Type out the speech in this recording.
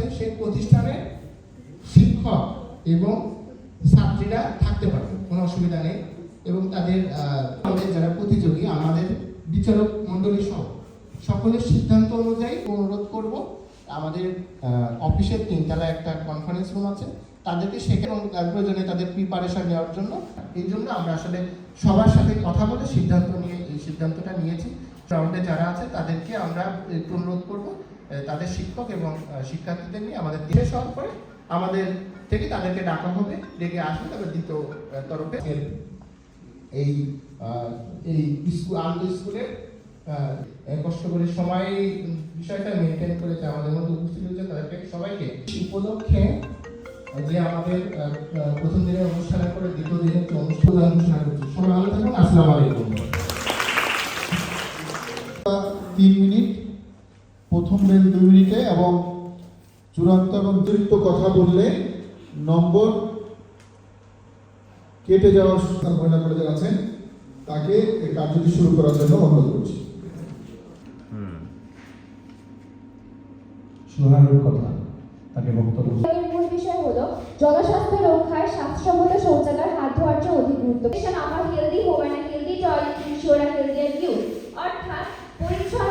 আছে, সেই প্রতিষ্ঠানে শিক্ষক এবং ছাত্রীরা থাকতে পারবে, কোনো অসুবিধা নেই। এবং তাদের যারা প্রতিযোগী, আমাদের বিচারক মণ্ডলী সহ, সকলের সিদ্ধান্ত অনুযায়ী অনুরোধ করব, আমাদের অফিসের তিনতলায় একটা কনফারেন্স রুম আছে, তাদেরকে সেখানে প্রয়োজনে তাদের প্রিপারেশন নেওয়ার জন্য, এই জন্য আমরা আসলে সবার সাথে কথা বলে সিদ্ধান্ত নিয়ে, এই সিদ্ধান্তটা নিয়েছি। গ্রাউন্ডে যারা আছে, তাদেরকে আমরা একটু অনুরোধ করব তাদের শিক্ষক এবং শিক্ষার্থীদের নিয়ে আমাদের দেশে হওয়ার পরে আমাদের থেকে তাদেরকে ডাকা হবে, ডেকে আসবে তারপর দ্বিতীয় তরফে এই এই স্কুল আনন্দ স্কুলের কষ্ট করে সবাই বিষয়টা মেনটেন করেছে আমাদের মধ্যে উপস্থিত হয়েছে তাদেরকে সবাইকে। উপলক্ষে, যে আমাদের প্রথম দিনের অনুষ্ঠানের পরে দ্বিতীয় দিনের যে অনুষ্ঠান ঘোষণা করছি। সবাই ভালো থাকুন, আসসালামু আলাইকুম। তিন মিনিট প্রথম বেল দুই মিনিটে এবং চূড়ান্ত এবং অতিরিক্ত কথা বললে নম্বর কেটে যাওয়ার সুস্থান মহিলা কলেজের আছেন তাকে এই কার্যটি শুরু করার জন্য অনুরোধ করছি। সোহানুর কথা তাকে বক্তব্য মূল বিষয় হলো জনস্বাস্থ্য রক্ষায় স্বাস্থ্যসম্মত শৌচাগার হাত ধোয়ার চেয়ে অধিক গুরুত্ব আমার healthy home and healthy toilet ensure healthy অর্থাৎ পরিচ্ছন্ন।